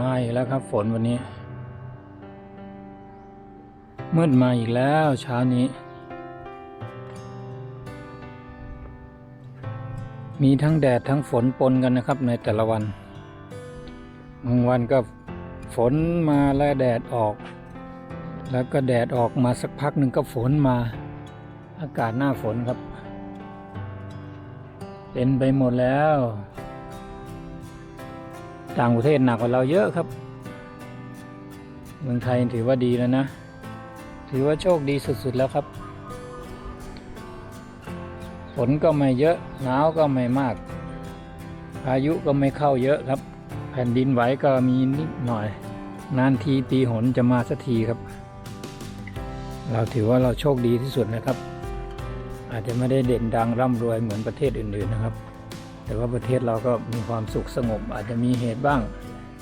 มาอีกแล้วครับ ฝนวันนี้ มืดมาอีกแล้วเช้านี้ มีทั้งแดดทั้งฝนปนกันนะครับในแต่ละวัน บางวันก็ฝนมาแล้วแดดออก แล้วก็แดดออกมาสักพักหนึ่งก็ฝนมา อากาศหน้าฝนครับ เป็นไปหมดแล้ว ต่างประเทศหนักกว่าเราเยอะครับ เมืองไทยถือว่าดีแล้วนะ ถือว่าโชคดีสุดๆแล้วครับ ฝนก็ไม่เยอะ หนาวก็ไม่มาก พายุก็ไม่เข้าเยอะครับ แผ่นดินไหวก็มีนิดหน่อย นานทีปีหนจะมาสักทีครับ เราถือว่าเราโชคดีที่สุดนะครับ อาจจะไม่ได้เด่นดังร่ำรวยเหมือนประเทศอื่นๆนะครับ แต่ว่าประเทศเราก็มีความสุขสงบ อาจจะมีเหตุบ้าง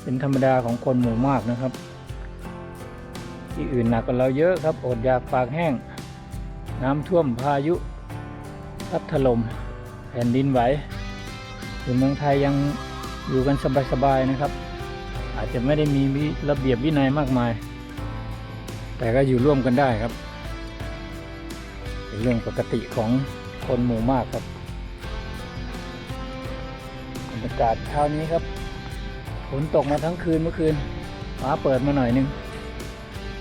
เป็นธรรมดาของคนหมู่มากนะครับ ที่อื่นหนักกว่าเราเยอะครับอดอยากปากแห้ง น้ำท่วมพายุพัดถล่มแผ่นดินไหวอยู่เมืองไทยยังอยู่กันสบายๆนะครับ อาจจะไม่ได้มีระเบียบวินัยมากมาย แต่ก็อยู่ร่วมกันได้ครับเป็นเรื่องปกติของคนหมู่มากครับ รรยากาศเช้านี้ครับฝนตกมาทั้งคืนเมื่อคืนฟ้าเปิดมาหน่อยนึง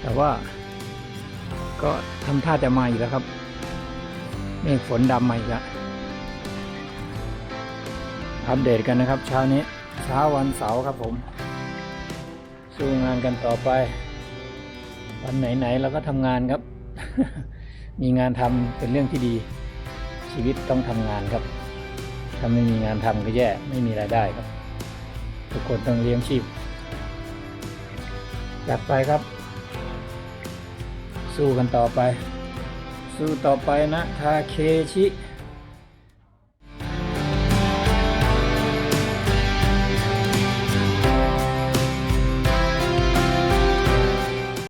แต่ว่า ก็ทำท่าจะมาอีกแล้วครับเมฆฝนดำมาอีกแล้วอัปเดตกันนะครับ เช้านี้เช้าวันเสาร์ครับผม สู้งานกันต่อไป วันไหนๆเราก็ทำงานครับ มีงานทำเป็นเรื่องที่ดี ชีวิตต้องทำงานครับาไม่มีงานทำก็แย่ไม่มีรายได้ครับ ทุกคนต้องเลี้ยงชีพจัดไปครับ สู้กันต่อไป สู้ต่อไปนะทาเคชิ